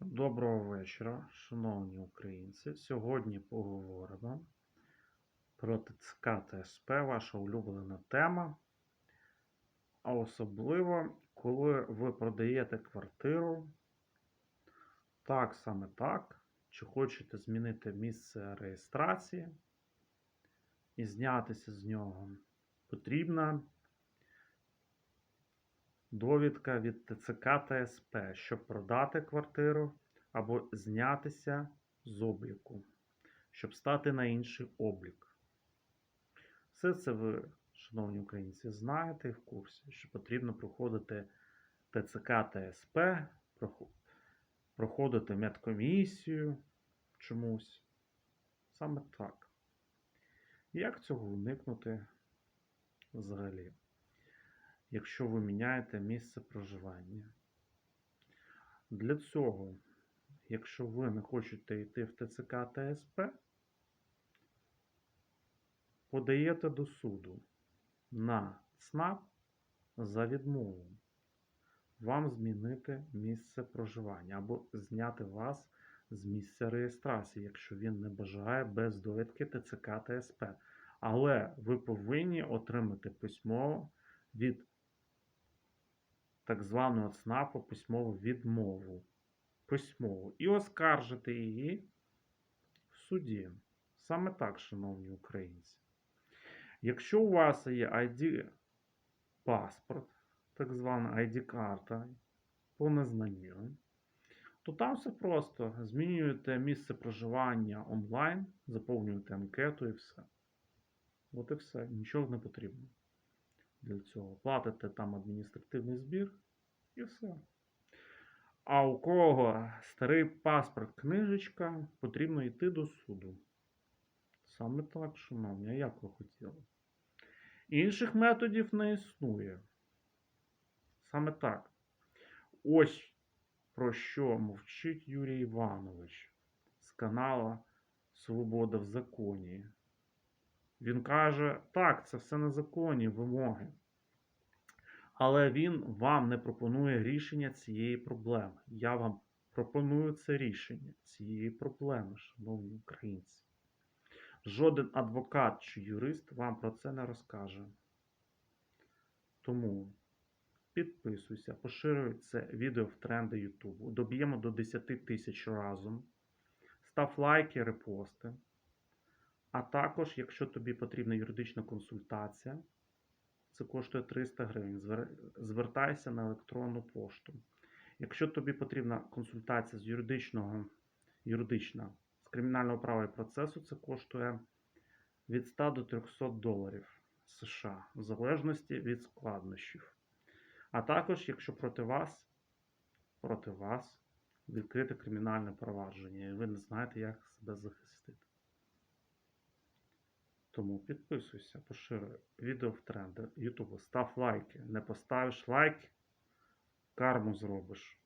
Доброго вечора, шановні українці. Сьогодні поговоримо про ТЦК та СП, ваша улюблена тема. А особливо, коли ви продаєте квартиру, так саме так, чи хочете змінити місце реєстрації і знятися з нього, потрібна довідка від ТЦК та СП, щоб продати квартиру або знятися з обліку, щоб стати на інший облік. Все це ви, шановні українці, знаєте в курсі, що потрібно проходити ТЦК та СП, проходити медкомісію чомусь. Саме так. Як цього уникнути взагалі? Якщо ви міняєте місце проживання. Для цього, якщо ви не хочете йти в ТЦК та СП, подаєте до суду на ЦНАП за відмову вам змінити місце проживання або зняти вас з місця реєстрації, якщо він не бажає без довідки ТЦК та СП. Але ви повинні отримати письмово від так званого ЦНАПу письмову відмову. Письмову. І оскаржити її в суді. Саме так, шановні українці. Якщо у вас є ID-паспорт, так звана ID-карта по незнанню, то там все просто. Змінюєте місце проживання онлайн, заповнюєте анкету і все. От і все. Нічого не потрібно для цього. Платите там адміністративний збір і все. А у кого старий паспорт, книжечка, потрібно йти до суду. Саме так, шановні, а як ви хотіли? Інших методів не існує. Саме так. Ось про що мовчить Юрій Іванович з канала Свобода в законі. Він каже, так, це все незаконні вимоги. Але він вам не пропонує рішення цієї проблеми. Я вам пропоную це рішення цієї проблеми, шановні українці. Жоден адвокат чи юрист вам про це не розкаже. Тому підписуйся, поширюй це відео в тренди Ютубу. Доб'ємо до 10 тисяч разом. Став лайки, репости. А також, якщо тобі потрібна юридична консультація, це коштує 300 гривень. Звертайся на електронну пошту. Якщо тобі потрібна консультація з юридичного, юридична, з кримінального права і процесу, це коштує від 100 до 300 доларів США, в залежності від складнощів. А також, якщо проти вас, проти вас відкрите кримінальне провадження, і ви не знаєте, як себе захистити. Тому підписуйся, поширюй відео в тренди Ютубу, став лайки. Не поставиш лайк, карму зробиш.